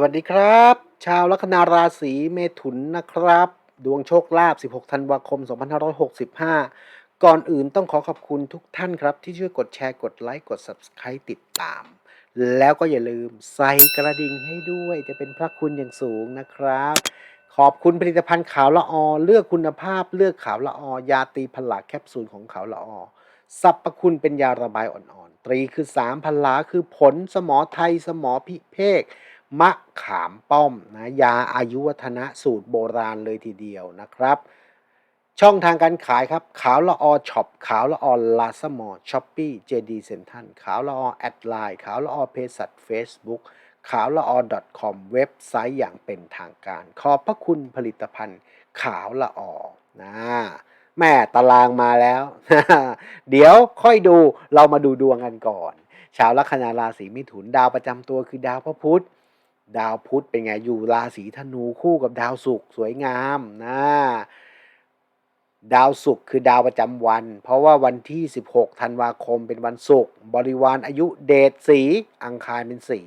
วัสดีครับ ชาวลัคนาราศีเมถุนนะครับ ดวงโชคลาภ 16 ธันวาคม 2565 ก่อนอื่นต้องขอขอบคุณทุกท่านครับ ที่ช่วยกดแชร์กดไลค์กด Subscribe ติดตาม แล้วก็อย่าลืมใส่กระดิ่งให้ด้วยจะเป็นพระคุณอย่างสูงนะครับ ขอบคุณผลิตภัณฑ์ขาวละออ เลือกคุณภาพเลือกขาวละออยาตีพลาแคปซูลของขาวละออสรรพคุณเป็นยาระบายอ่อนๆตรีคือสามพลาคือผลสมอไทยสมอพิเภก มะขามป้อมนะยาอายุวัฒนะสูตรโบราณเลยทีเดียวนะครับ ช่องทางการขายครับ ขาวละออช็อปขาวละออลาสมอช้อปปี้เจดีเซ็นทันขาวละออแอดไลน์ขาวละออเพจสัตเฟซบุ๊กขาวละออ .com เว็บไซต์อย่างเป็นทางการ ขอบพระคุณผลิตภัณฑ์ขาวละออนะแม่ตารางมาแล้ว เดี๋ยวค่อยดูเรามาดูดวงกันก่อน ชาวลัคนาราศีมิถุนดาวประจำตัวคือดาวพระพุธ ดาวพุธเป็นไงอยู่ราศีธนูคู่กับดาวศุกร์สวยงามนะดาวศุกร์คือดาวประจำวัน เพราะว่าวันที่ 16ธันวาคมเป็นวันศุกร์บริวารอายุเดชสี อังคารเป็นสี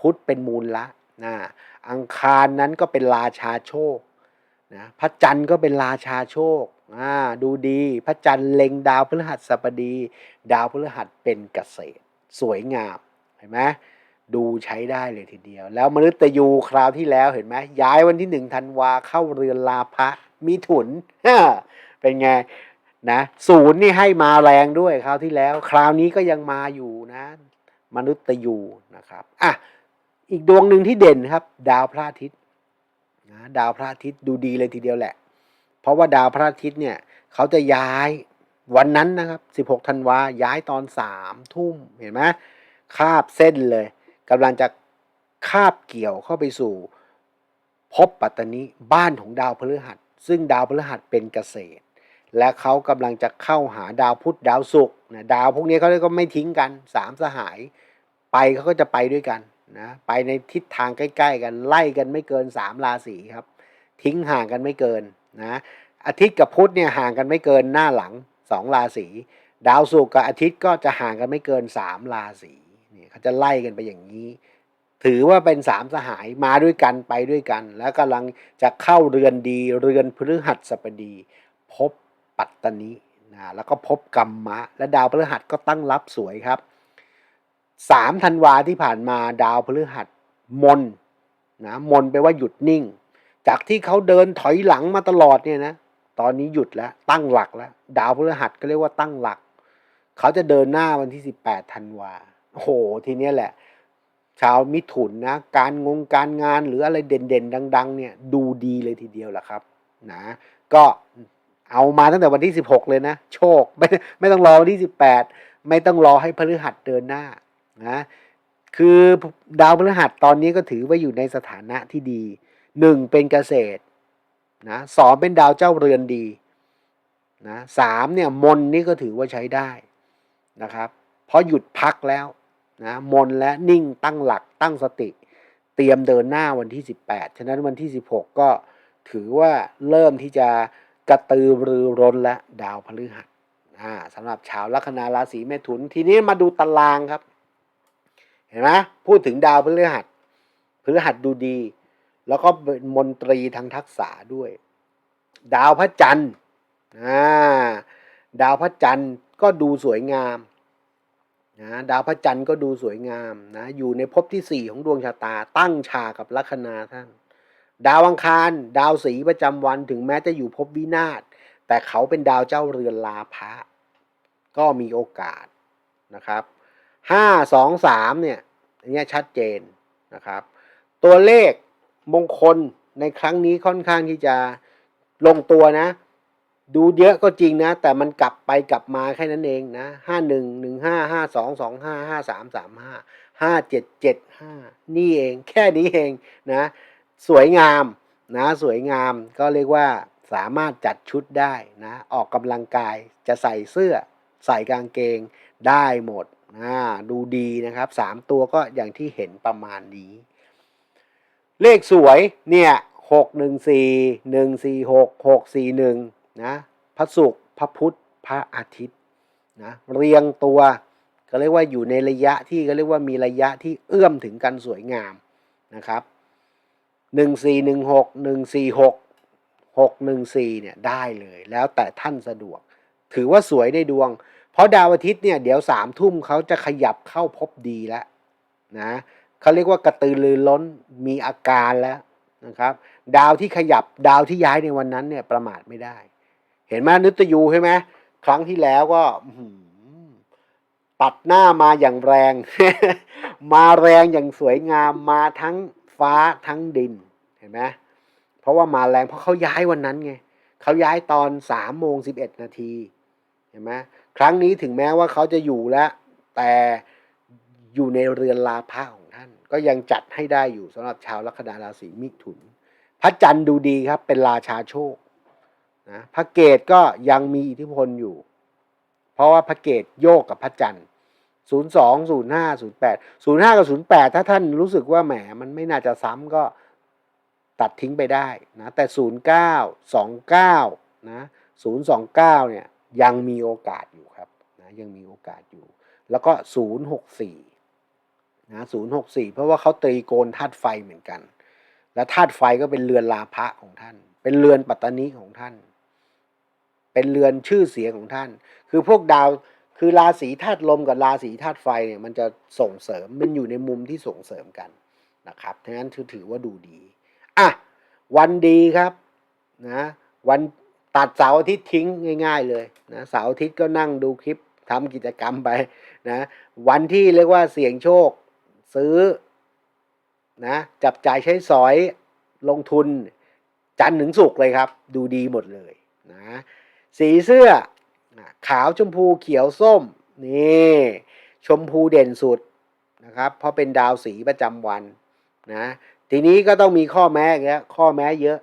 พุธเป็นมูลละนะอังคารนั้นก็เป็นราชาโชคนะพระจันทร์ก็เป็นราชาโชคอ่าดูดีพระจันทร์เล็งดาวพฤหัสบดี ดาวพฤหัสเป็นเกษตร สวยงามเห็นไหม ดูใช้ได้เลยทีเดียว แล้วมนุษย์ยูคราวที่แล้วเห็นไหมย้ายวันที่หนึ่งธันวาเข้าเรือนลาภะมีถุนเป็นไงนะศูนย์นี่ให้มาแรงด้วยคราวที่แล้ว คราวนี้ก็ยังมาอยู่นะ มนุษย์ยูนะครับอะอีกดวงหนึ่งที่เด่นครับ ดาวพระอาทิตย์นะดาวพระอาทิตย์ดูดีเลยทีเดียวแหละ เพราะว่าดาวพระอาทิตย์เนี่ยเขาจะย้ายวันนั้นนะครับ 16 ธันวาย้ายตอนสามทุ่มเห็นไหมคาบเส้นเลย กำลังจะคาบเกี่ยวเข้าไปสู่ภพปัตตานีบ้านของดาวพฤหัส ซึ่งดาวพฤหัสเป็นเกษตร และเขากำลังจะเข้าหาดาวพุธดาวศุกร์นะดาวพวกนี้เขาก็ไม่ทิ้งกันสามสหาย ไปเขาก็จะไปด้วยกันนะไปในทิศทางใกล้ ๆ กันไล่กันไม่เกินสามราศีครับ ทิ้งห่างกันไม่เกินนะอาทิตย์กับพุธเนี่ยห่างกันไม่เกินหน้าหลังสองราศีดาวศุกร์กับอาทิตย์ก็จะห่างกันไม่เกินสามราศี เนี่ยเขาจะไล่กันไปอย่างนี้ ถือว่าเป็นสามสหายมาด้วยกันไปด้วยกัน แล้วกำลังจะเข้าเรือนดีเรือนพฤหัสบดี พบปัตตานีนะแล้วก็พบกรรมะ และดาวพฤหัสก็ตั้งรับสวยครับสามธันวาที่ผ่านมาดาวพฤหัสมนนะมนไปลว่าหยุดนิ่ง จากที่เขาเดินถอยหลังมาตลอดเนี่ยนะตอนนี้หยุดแล้วตั้งหลักแล้ว ดาวพฤหัสก็เรียกว่าตั้งหลัก เขาจะเดินหน้าวันที่สิบแปดธันวาโอ้ โหทีเนี้ยแหละ ชาวมิถุนนะ การงงการงานหรืออะไรเด่นๆ ดัง ๆ เนี่ยดูดีเลยทีเดียวแหละครับนะก็เอามาตั้งแต่วันที่สิบหกเลยนะ โชคไม่ไม่ต้องรอวันที่สิบแปดไม่ต้องรอให้พฤหัสเดินหน้านะคือดาวพฤหัสตอนนี้ก็ถือว่าอยู่ในสถานะที่ดีหนึ่งเป็นเกษตรนะสองเป็นดาวเจ้าเรือนดีนะสามเนี่ยมนนี่ก็ถือว่าใช้ได้นะครับ เพราะหยุดพักแล้ว นะมนและนิ่งตั้งหลักตั้งสติ เตรียมเดินหน้าวันที่ 18 ฉะนั้นวันที่ 16 ก็ถือว่าเริ่มที่จะกระตือรือร้นและดาวพฤหัสสำหรับชาวลัคนาราศีเมถุน ทีนี้มาดูตารางครับ เห็นไหมพูดถึงดาวพฤหัสพฤหัสดูดี แล้วก็เป็นมนตรีทางทักษะด้วย ดาวพระจันทร์ดาวพระจันทร์ก็ดูสวยงาม นะดาวพระจันทร์ก็ดูสวยงามนะอยู่ในภพที่สี่ของดวงชะตา ตั้งฉากกับลัคนาท่าน ดาวอังคาร ดาวสีประจำวันถึงแม้จะอยู่ภพวินาศแต่เขาเป็นดาวเจ้าเรือนลาภะก็มีโอกาสนะครับห้าสองสามเนี่ยอันนี้ชัดเจนนะครับ ตัวเลขมงคลในครั้งนี้ค่อนข้างที่จะลงตัวนะ ดูเยอะก็จริงนะ แต่มันกลับไปกลับมาแค่นั้นเองนะห้าหนึ่งหนึ่งห้าห้าสองสองห้าห้าสามสามห้าห้าเจ็ดเจ็ดห้านี่เอง แค่นี้เองนะ สวยงามนะ สวยงามก็เรียกว่าสามารถจัดชุดได้นะ ออกกำลังกายจะใส่เสื้อ ใส่กางเกงได้หมดนะดูดีนะครับสามตัวก็อย่างที่เห็นประมาณนี้ เลขสวยเนี่ยหกหนึ่งสี่หนึ่งสี่หกหกสี่หนึ่ง นะพระศุกร์พระพุธพระอาทิตย์นะเรียงตัวก็เรียกว่าอยู่ในระยะที่ก็เรียกว่ามีระยะที่เอื้อมถึงกันสวยงามนะครับหนึ่งสี่หนึ่งหกหนึ่งสี่หกหกหนึ่งสี่เนี่ยได้เลยแล้วแต่ท่านสะดวก ถือว่าสวยในดวง เพราะดาวอาทิตย์เนี่ยเดี๋ยวสามทุ่มเขาจะขยับเข้าพบดีแล้วนะเขาเรียกว่ากระตือรือร้นมีอาการแล้วนะครับ ดาวที่ขยับดาวที่ย้ายในวันนั้นเนี่ยประมาทไม่ได้ เห็นไหมนึตยูใช่ไหมครั้งที่แล้วก็ตัดหน้ามาอย่างแรง มาแรงอย่างสวยงามมาทั้งฟ้าทั้งดิน เห็นไหมเพราะว่ามาแรงเพราะเขาย้ายวันนั้นไงเขาย้ายตอนสามโมงสิบเอ็ดนาทีเห็นไหมครั้งนี้ถึงแม้ว่าเขาจะอยู่แล้วแต่อยู่ในเรือนลาภะของท่าน ก็ยังจัดให้ได้อยู่สำหรับชาวลัคนาราศีมิถุน พระจันทร์ดูดีครับ เป็นราชาโชค นะพระเกตก็ยังมีอิทธิพลอยู่ เพราะว่าพระเกตโยกกับพระจันทร์ศูนย์สองศูนย์ห้าศูนย์แปดศูนย์ห้ากับศูนย์แปดถ้าท่านรู้สึกว่าแหมมันไม่น่าจะซ้ำก็ตัดทิ้งไปได้นะแต่ศูนย์เก้าสองเก้านะศูนย์สองเก้าเนี่ยยังมีโอกาสอยู่ครับนะยังมีโอกาสอยู่ แล้วก็ศูนย์หกสี่นะศูนย์หกสี่เพราะว่าเขาตรีโกนธาตุไฟเหมือนกัน และธาตุไฟก็เป็นเรือนลาภะของท่าน เป็นเรือนปัตตานีของท่าน เป็นเรือนชื่อเสียงของท่าน คือพวกดาวคือราศีธาตุลมกับราศีธาตุไฟเนี่ยมันจะส่งเสริมมันอยู่ในมุมที่ส่งเสริมกันนะครับทั้งนั้นถือถือว่าดูดีอะวันดีครับนะวันตัดเสาร์อาทิตย์ทิ้งง่าย ๆเลยนะเสาร์อาทิตย์ก็นั่งดูคลิปทำกิจกรรมไปนะวันที่เรียกว่าเสี่ยงโชคซื้อนะจับจ่ายใช้สอยลงทุนจันทร์ถึงศุกร์เลยครับ ดูดีหมดเลยนะ สีเสื้อ ขาวชมพูเขียวส้ม นี่ ชมพูเด่นสุดนะครับ เพราะเป็นดาวสีประจำวันนะ ทีนี้ก็ต้องมีข้อแม้อีกแล้วข้อแม้เยอะ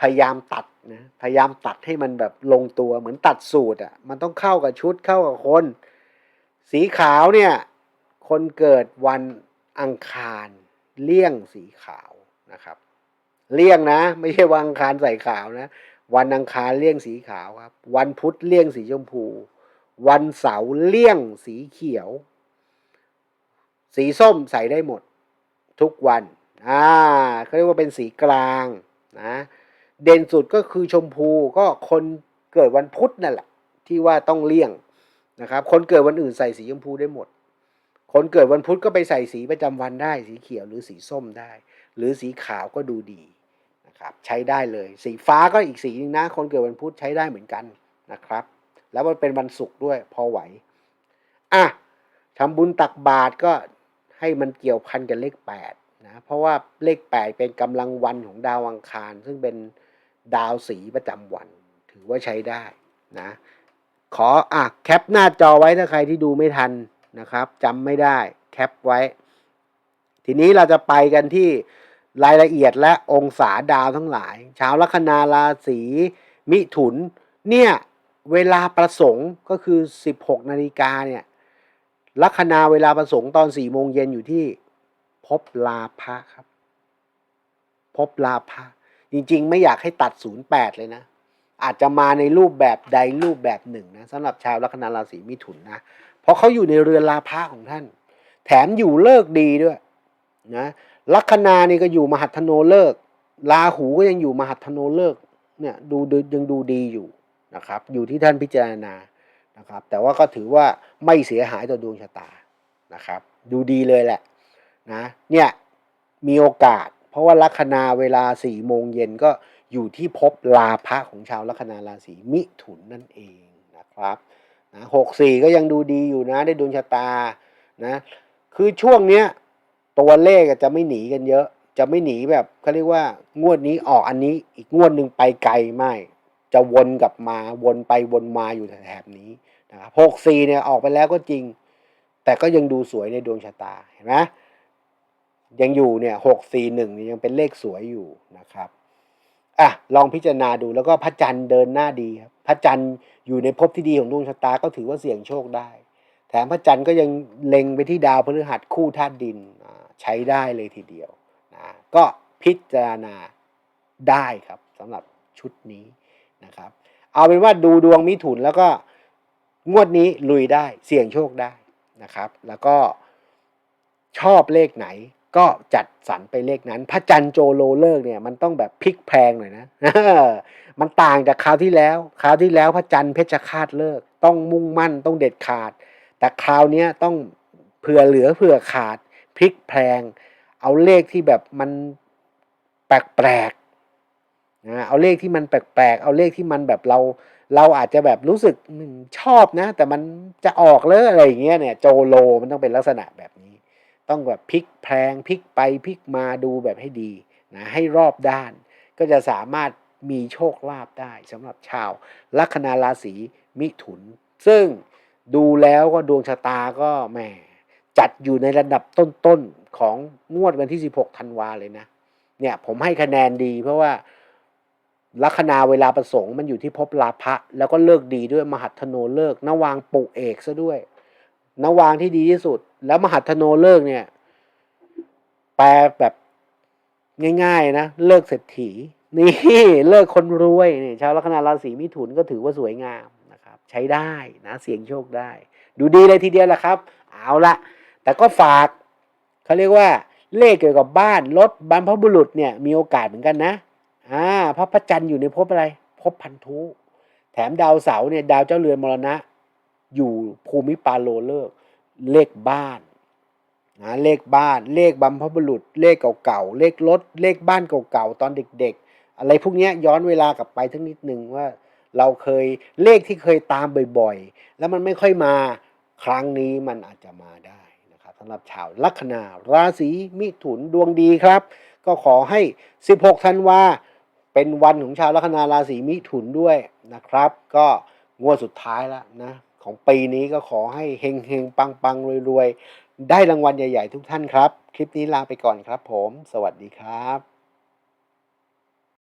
พยายามตัดนะ พยายามตัดให้มันแบบลงตัว เหมือนตัดสูตรอะ มันต้องเข้ากับชุดเข้ากับคน สีขาวเนี่ย คนเกิดวันอังคารเลี่ยงสีขาวนะครับ เลี่ยงนะ ไม่ใช่วันอังคารใส่ขาวนะ วันอังคารเลี่ยงสีขาวครับ วันพุธเลี่ยงสีชมพู วันเสาร์เลี่ยงสีเขียว สีส้มใส่ได้หมด ทุกวันอ่าเขาเรียกว่าเป็นสีกลางนะเด่นสุดก็คือชมพูก็คนเกิดวันพุธนั่นแหละ ที่ว่าต้องเลี่ยงนะครับ คนเกิดวันอื่นใส่สีชมพูได้หมด คนเกิดวันพุธก็ไปใส่สีประจำวันได้ สีเขียวหรือสีส้มได้ หรือสีขาวก็ดูดี นะครับใช้ได้เลย สีฟ้าก็อีกสีนึงนะ คนเกิดวันพุธใช้ได้เหมือนกันนะครับ แล้วมันเป็นวันศุกร์ด้วยพอไหวอะทำบุญตักบาตรก็ให้มันเกี่ยวพันกับเลขแปดนะเพราะว่าเลขแปดเป็นกำลังวันของดาวอังคาร ซึ่งเป็นดาวสีประจำวัน ถือว่าใช้ได้นะขออะแคปหน้าจอไว้ถ้าใครที่ดูไม่ทันนะครับจำไม่ได้แคปไว้ ทีนี้เราจะไปกันที่ รายละเอียดและองศาดาวทั้งหลาย ชาวลัคนาราศีมิถุน เนี่ยเวลาประสงค์ก็คือ 16 นาฬิกาเนี่ยลัคนาเวลาประสงค์ตอน4โมงเย็นอยู่ที่ พบลาภะครับ พบลาภะจริงๆ ไม่อยากให้ตัด 08 เลยนะ อาจจะมาในรูปแบบใดรูปแบบหนึ่งนะสำหรับชาวลัคนาราศีมิถุนนะเพราะเขาอยู่ในเรือนลาภะของท่าน แถมอยู่เลิกดีด้วยนะ ลัคนานี่ก็อยู่มหัตถโนเลิกราหูก็ยังอยู่มหัตถโนเลิกเนี่ยดูยังดูดีอยู่นะครับอยู่ที่ท่านพิจารณานะครับแต่ว่าก็ถือว่าไม่เสียหายต่อดวงชะตานะครับดูดีเลยแหละนะเนี่ยมีโอกาส เพราะว่าลัคนาเวลาสี่โมงเย็นก็อยู่ที่ภพลาภะของชาวลัคนาราศีมิถุนนั่นเองนะครับนะหกสี่ก็ยังดูดีอยู่นะได้ดวงชะตานะคือช่วงเนี้ย ตัวเลขจะไม่หนีกันเยอะ จะไม่หนีแบบเขาเรียกว่างวดนี้ออกอันนี้ อีกงวดหนึ่งไปไกลไม่ จะวนกลับมาวนไปวนมาอยู่แถบนี้นะครับหกสี่เนี่ยออกไปแล้วก็จริง แต่ก็ยังดูสวยในดวงชะตาเห็นไหมยังอยู่เนี่ยหกสี่หนึ่งยังเป็นเลขสวยอยู่นะครับอะลองพิจารณาดูแล้วก็พระจันทร์เดินหน้าดีครับพระจันทร์อยู่ในภพที่ดีของดวงชะตาก็ถือว่าเสี่ยงโชคได้ แถมพระจันทร์ก็ยังเล็งไปที่ดาวพฤหัสคู่ธาตุดิน ใช้ได้เลยทีเดียวนะก็พิจารณาได้ครับสำหรับชุดนี้นะครับ เอาเป็นว่าดูดวงมิถุนแล้วก็งวดนี้ลุยได้เสี่ยงโชคได้นะครับ แล้วก็ชอบเลขไหนก็จัดสรรไปเลขนั้น พระจันทร์โจโลเลิกเนี่ยมันต้องแบบพลิกแพงหน่อยนะมันต่างจากคราวที่แล้วคราวที่แล้วพระจันทร์เพชรฆาตเลิก ต้องมุ่งมั่นต้องเด็ดขาด แต่คราวนี้ต้องเผื่อเหลือเผื่อขาด พลิกแพลง เอาเลขที่แบบมันแปลกๆนะเอาเลขที่มันแปลกๆ เอาเลขที่มันแบบเรา เราอาจจะแบบรู้สึกชอบนะ แต่มันจะออกเลยอะไรอย่างเงี้ยเนี่ยโจโลมันต้องเป็นลักษณะแบบนี้ ต้องแบบพลิกแพลงพลิกไปพลิกมาดูแบบให้ดีนะให้รอบด้าน ก็จะสามารถมีโชคลาภได้สำหรับชาวลัคนาราศีมิถุน ซึ่งดูแล้วก็ดวงชะตาก็แหม จัดอยู่ในระดับต้นๆของงวดวันที่ 16ธันวาเลยนะ เนี่ยผมให้คะแนนดีเพราะว่าลัคนาเวลาประสงค์มันอยู่ที่ภพลาภะแล้วก็เลิกดีด้วยมหัทโนเลิกนวางปุเอกซะด้วยนวางที่ดีที่สุด แล้วมหัทโนเลิกเนี่ย แปลแบบง่ายๆนะเลิกเศรษฐีนี่เลิกคนรวยนี่ชาวลัคนาราศีมิถุนก็ถือว่าสวยงามนะครับ ใช้ได้นะเสี่ยงโชคได้ ดูดีเลยทีเดียวละครับ เอาละ แต่ก็ฝากเขาเรียกว่า เลขเกี่ยวกับบ้านรถบรรพบุรุษเนี่ยมีโอกาสเหมือนกันนะอ่าพระพระจันทร์อยู่ในภพอะไรภพพันธุแถมดาวเสาเนี่ยดาวเจ้าเรือนมรณะ อยู่ภูมิปาโลเลิกเลขบ้านนะเลขบ้านเลขบรรพบุรุษ เลขเก่าๆเลขรถเลขบ้านเก่าๆตอนเด็ก ๆ อะไรพวกนี้ยย้อนเวลากลับไปทั้งนิดนึงว่า เราเคยเลขที่เคยตามบ่อยๆ แล้วมันไม่ค่อยมาครั้งนี้มันอาจจะมาได้ นะครับสำหรับชาวลัคนาราศีมิถุนดวงดีครับ ก็ขอให้ 16 ธันวาเป็นวันของชาวลัคนาราศีมิถุนด้วยนะครับ ก็งวดสุดท้ายแล้วนะของปีนี้ก็ขอให้เฮงเฮงปังปังรวยรวยๆได้รางวัลใหญ่ ๆ ทุกท่านครับ คลิปนี้ลาไปก่อนครับผม สวัสดีครับ